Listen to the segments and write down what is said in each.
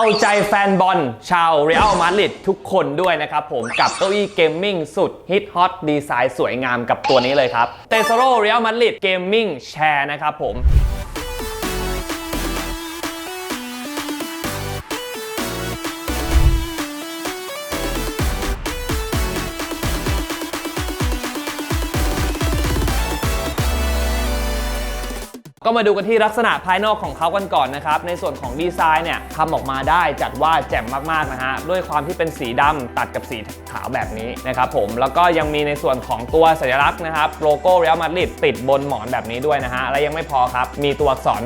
เอาใจแฟนบอลชาวเรอัลมาดริดทุกคนด้วยนะครับผมกับเก้าอี้เกมมิ่งสุดฮิตฮอตดีไซน์สวยงามกับตัวนี้เลยครับเตโซโรเรอัลมาดริดเกมมิ่งแชร์นะครับผม ก็มาดูกันที่ลักษณะภายนอกของเขากันก่อนนะครับ ในส่วนของดีไซน์เนี่ยทำออกมาได้จัดว่าแจ่มมากๆนะฮะ ด้วยความที่เป็นสีดำตัดกับสีขาวแบบนี้นะครับผม แล้วก็ยังมีในส่วนของตัวสัญลักษณ์นะครับโลโก้เรอัลมาดริดติดบนหมอนแบบนี้ด้วยนะฮะ และยังไม่พอครับ มีตัวอักษร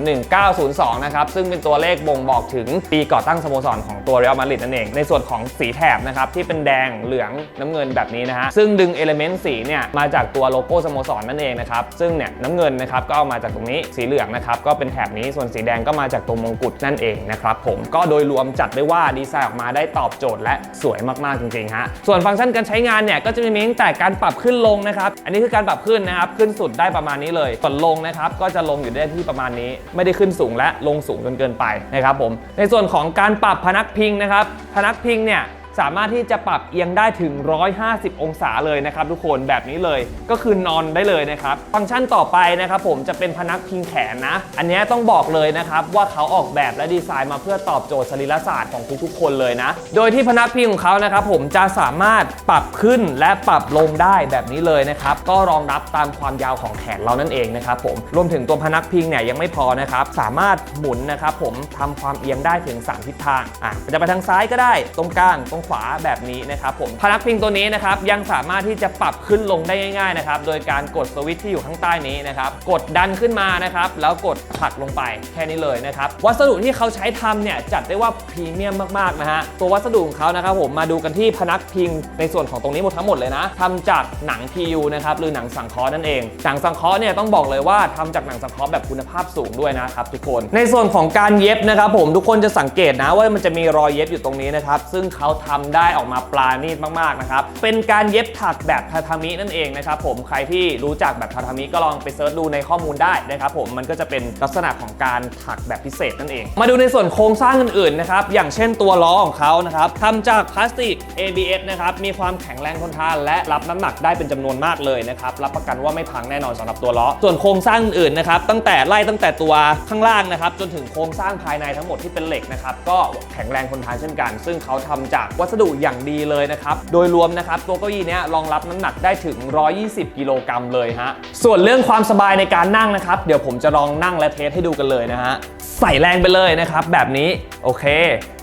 1902 นะครับ ซึ่งเป็นตัวเลขบ่งบอกถึงปีก่อตั้งสโมสรของตัวเรอัลมาดริดนั่นเอง ในส่วนของสีแถบนะครับที่เป็นแดงเหลืองน้ำเงินแบบนี้นะฮะ ซึ่งดึงเอลเมนต์สีเนี่ยมาจากตัวโลโก้สโมสรนั่นเองนะครับ ซึ่งเนี่ยน้ำเงินนะครับก็เอามาจากตรงนี้สีเหลืองนะครับก็เป็นแถบนี้ส่วนสีแดงก็มาจากตัวมงกุฎนั่นเองนะครับผมก็โดยรวมจัดได้ว่าดีไซน์ออกมาได้ตอบโจทย์และสวยมากๆจริงๆฮะส่วนฟังก์ชันการใช้งานเนี่ยก็จะมีตั้งแต่การปรับขึ้นลงนะครับอันนี้คือการปรับขึ้นนะครับขึ้นสุดได้ประมาณนี้เลยส่วนลงนะครับก็จะลงอยู่ได้ที่ประมาณนี้ ไม่ได้ขึ้นสูงและลงสูงจนเกินไปนะครับผมในส่วนของการปรับพนักพิงนะครับพนักพิงเนี่ย สามารถที่จะปรับเอียงได้ถึง 150 องศาเลยนะครับทุกคนแบบนี้เลยก็คือนอนได้เลยนะครับ ฟังก์ชันต่อไปนะครับผมจะเป็นพนักพิงแขนนะ อันนี้ต้องบอกเลยนะครับว่าเขาออกแบบและดีไซน์มาเพื่อตอบโจทย์สรีระศาสตร์ของทุกๆคนเลยนะ โดยที่พนักพิงของเขานะครับผมจะสามารถปรับขึ้นและปรับลงได้แบบนี้เลยนะครับก็รองรับตามความยาวของแขนเรานั่นเองนะครับผมรวมถึงตัวพนักพิงเนี่ยยังไม่พอนะครับสามารถหมุนนะครับผมทำความเอียงได้ถึง 3 ทิศทางอะจะไปทางซ้ายก็ได้ตรงกลางตรงขวาแบบนี้นะครับผมพนักพิงตัวนี้นะครับยังสามารถที่จะปรับขึ้นลงได้ง่ายๆนะครับโดยการกดสวิตช์ที่อยู่ข้างใต้นี้นะครับกดดันขึ้นมานะครับแล้วกดผลักลงไปแค่นี้เลยนะครับวัสดุที่เขาใช้ทำเนี่ยจัดได้ว่าพรีเมียมมากๆนะฮะตัววัสดุของเขานะครับผมมาดูกันที่พนักพิงในส่วนของตรงนี้หมดทั้งหมดเลยนะทำจากหนัง PU นะครับหรือหนังสังเคราะห์นั่นเองหนังสังเคราะห์เนี่ยต้องบอกเลยว่าทำจากหนังสังเคราะห์แบบคุณภาพสูงด้วยนะครับทุกคนในส่วนของการเย็บนะครับผมทุกคนจะสังเกตนะว่ามันจะมีรอยเย็บอยู่ตรงนี้นะครับซึ่งเขาททำได้ออกมาปราณีตมากๆนะครับ เป็นการเย็บถักแบบทาทามินั่นเองนะครับผมใครที่รู้จักแบบทาทามิก็ลองไปเซิร์ชดูในข้อมูลได้นะครับผมมันก็จะเป็นลักษณะของการถักแบบพิเศษนั่นเอง มาดูในส่วนโครงสร้างอื่นๆนะครับอย่างเช่นตัวล้อของเขานะครับทำจากพลาสติก ABS นะครับมีความแข็งแรงทนทาน และรับน้ำหนักได้เป็นจำนวนมากเลยนะครับรับประกันว่าไม่พังแน่นอนสำหรับตัวล้อ ส่วนโครงสร้างอื่นๆนะครับตั้งแต่ไล่ตั้งแต่ตัวข้างล่างนะครับจนถึงโครงสร้างภายในทั้งหมดที่เป็นเหล็กนะครับก็แข็งแรงทนทานเช่นกัน ซึ่งเขาทำจากวัสดุอย่างดีเลยนะครับ โดยรวมนะครับตัวเก้าอี้นี้รองรับน้ำหนักได้ถึง 120 กิโลกรัมเลยฮะ ส่วนเรื่องความสบายในการนั่งนะครับ เดี๋ยวผมจะลองนั่งและเทสให้ดูกันเลยนะฮะ ใส่แรงไปเลยนะครับแบบนี้ โอเค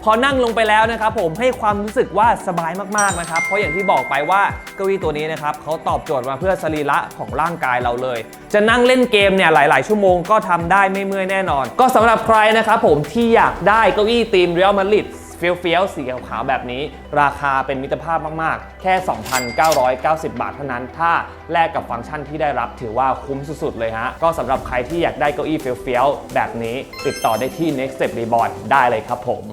พอนั่งลงไปแล้วนะครับผมให้ความรู้สึกว่าสบายมากๆนะครับ เพราะอย่างที่บอกไปว่าเก้าอี้ตัวนี้นะครับเขาตอบโจทย์มาเพื่อสรีระของร่างกายเราเลย จะนั่งเล่นเกมเนี่ยหลาย ๆ ชั่วโมงก็ทำได้ไม่เมื่อยแน่นอน ก็สำหรับใครนะครับผมที่อยากได้เก้าอี้ทีมเรอัลมาดริด เฟี้ยวๆสีขาวๆแบบนี้ ราคาเป็นมิตรภาพมากๆ แค่ 2,990 บาทเท่านั้น ถ้าแลกกับฟังก์ชันที่ได้รับถือว่าคุ้มสุดๆเลยฮะ ก็สำหรับใครที่อยากได้เก้าอี้เฟี้ยวๆแบบนี้ ติดต่อได้ที่ Next Step Reborn ได้เลยครับผม